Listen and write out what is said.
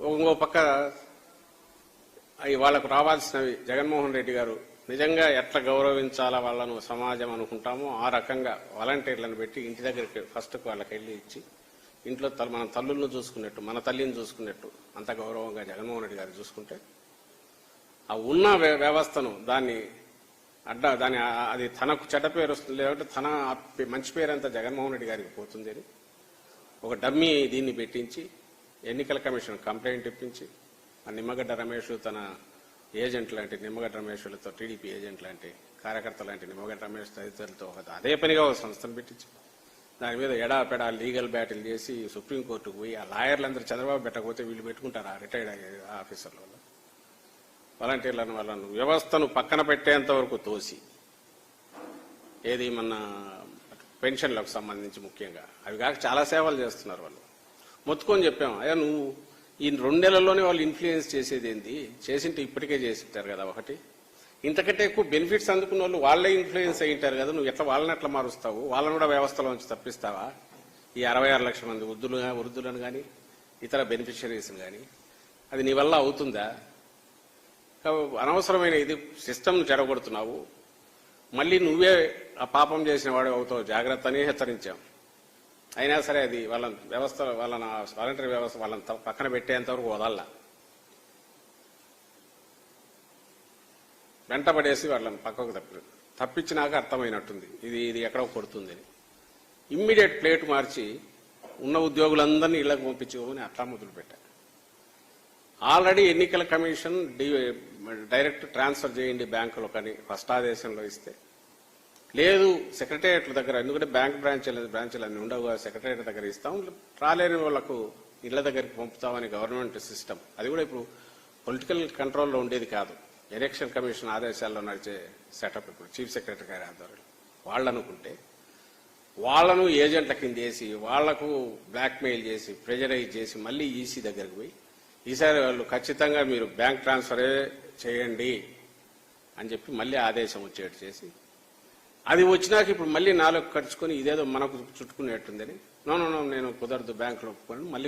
ఇంకో పక్క అవి వాళ్ళకు రావాల్సినవి జగన్మోహన్ రెడ్డి గారు. నిజంగా ఎట్లా గౌరవించాలా వాళ్ళను సమాజం అనుకుంటామో ఆ రకంగా వాలంటీర్లను పెట్టి ఇంటి దగ్గరికి ఫస్ట్ వాళ్ళకి వెళ్ళి ఇచ్చి ఇంట్లో మన తల్లులను చూసుకున్నట్టు మన తల్లిని చూసుకున్నట్టు అంత గౌరవంగా జగన్మోహన్ రెడ్డి గారు చూసుకుంటే ఆ ఉన్న వ్య- వ్యవస్థను దాన్ని అడ్డ దాని అది తనకు చెడ్డ పేరు వస్తుంది లేదంటే తన మంచి పేరు మంచి పేరంతా జగన్మోహన్ రెడ్డి గారికి పోతుంది అని ఒక డమ్మీ దీన్ని పెట్టించి ఎన్నికల కమిషన్ కంప్లైంట్ ఇప్పించి ఆ నిమ్మగడ్డ రమేష్ తన ఏజెంట్ లాంటి నిమ్మగడ్డ రమేష్లతో టీడీపీ ఏజెంట్ లాంటి కార్యకర్త లాంటి నిమ్మగడ్డ రమేష్ తదితరులతో అదే పనిగా ఒక సంస్థను పెట్టించి దాని మీద ఎడాపెడా లీగల్ బ్యాటిల్ చేసి సుప్రీంకోర్టుకు పోయి ఆ లాయర్లందరూ చంద్రబాబు పెట్టకపోతే వీళ్ళు పెట్టుకుంటారు ఆ రిటైర్డ్ ఆఫీసర్ల వల్ల. వాలంటీర్లను వాళ్ళను వ్యవస్థను పక్కన పెట్టేంత వరకు తోసి ఏది మన పెన్షన్లకు సంబంధించి ముఖ్యంగా అవి కాక చాలా సేవలు చేస్తున్నారు వాళ్ళు. మొత్తుకొని చెప్పాం అయ్యా నువ్వు ఈ రెండు నెలల్లోనే వాళ్ళు ఇన్ఫ్లుయెన్స్ చేసేది ఏంది? చేసింటే ఇప్పటికే చేసింటారు కదా ఒకటి. ఇంతకంటే ఎక్కువ బెనిఫిట్స్ అందుకున్న వాళ్ళు వాళ్ళే ఇన్ఫ్లుయెన్స్ అయ్యింటారు కదా నువ్వు ఎట్లా వాళ్ళని ఎట్లా మారుస్తావు? వాళ్ళని కూడా వ్యవస్థలోంచి తప్పిస్తావా? ఈ అరవై ఆరు లక్షల మంది వృద్ధులు వృద్ధులను కానీ ఇతర బెనిఫిషరీస్ని కానీ అది నీ వల్ల అవుతుందా? అనవసరమైన ఇది సిస్టమ్ చెడగొడుతున్నావు. మళ్ళీ నువ్వే ఆ పాపం చేసిన వాడు అవుతావు జాగ్రత్త అని హెచ్చరించాం. అయినా సరే అది వాళ్ళ వ్యవస్థ వాళ్ళ వాలంటరీ వ్యవస్థ వాళ్ళని పక్కన పెట్టేంతవరకు వదల వెంటబడేసి వాళ్ళని పక్కకు తప్పి తప్పించినాక అర్థమైనట్టుంది. ఇది ఇది ఎక్కడో కొడుతుంది. అని ఇమ్మీడియట్ ప్లేట్ మార్చి ఉన్న ఉద్యోగులందరినీ ఇళ్ళకు పంపించుకోమని అట్లా మొదలుపెట్టారు ఆల్రెడీ ఎన్నికల కమిషన్ డి- డైరెక్ట్ ట్రాన్స్ఫర్ చేయండి బ్యాంకులో కానీ ఫస్ట్ ఆదేశంలో ఇస్తే లేదు సెక్రటేరియట్ల దగ్గర ఎందుకంటే బ్యాంక్ బ్రాంచీలు బ్రాంచ్లు అన్ని ఉండవు సెక్రటేరియట్ దగ్గర ఇస్తాం. రాలేని వాళ్ళకు ఇళ్ళ దగ్గరికి పంపుతామని గవర్నమెంట్ సిస్టమ్. అది కూడా ఇప్పుడు పొలిటికల్ కంట్రోల్లో ఉండేది కాదు. ఎలక్షన్ కమిషన్ ఆదేశాల్లో నడిచే సెటప్ ఇప్పుడు చీఫ్ సెక్రటరీ గారి ఆధ్వర్యంలో. వాళ్ళు అనుకుంటే వాళ్ళను ఏజెంట్ల కింద చేసి వాళ్ళకు బ్లాక్మెయిల్ చేసి ప్రెజరైజ్ చేసి మళ్ళీ ఈసీ దగ్గరికి పోయి ఈసారి వాళ్ళు ఖచ్చితంగా మీరు బ్యాంక్ ట్రాన్స్ఫరే చేయండి అని చెప్పి మళ్ళీ ఆదేశం వచ్చేట్టు చేసి అది వచ్చినాక ఇప్పుడు మళ్ళీ నాలుగు కట్టుకుని ఇదేదో మనకు చుట్టుకునేట్టుందని. నో నో నేను కుదరదు బ్యాంకులో ఒప్పుకొని మళ్ళీ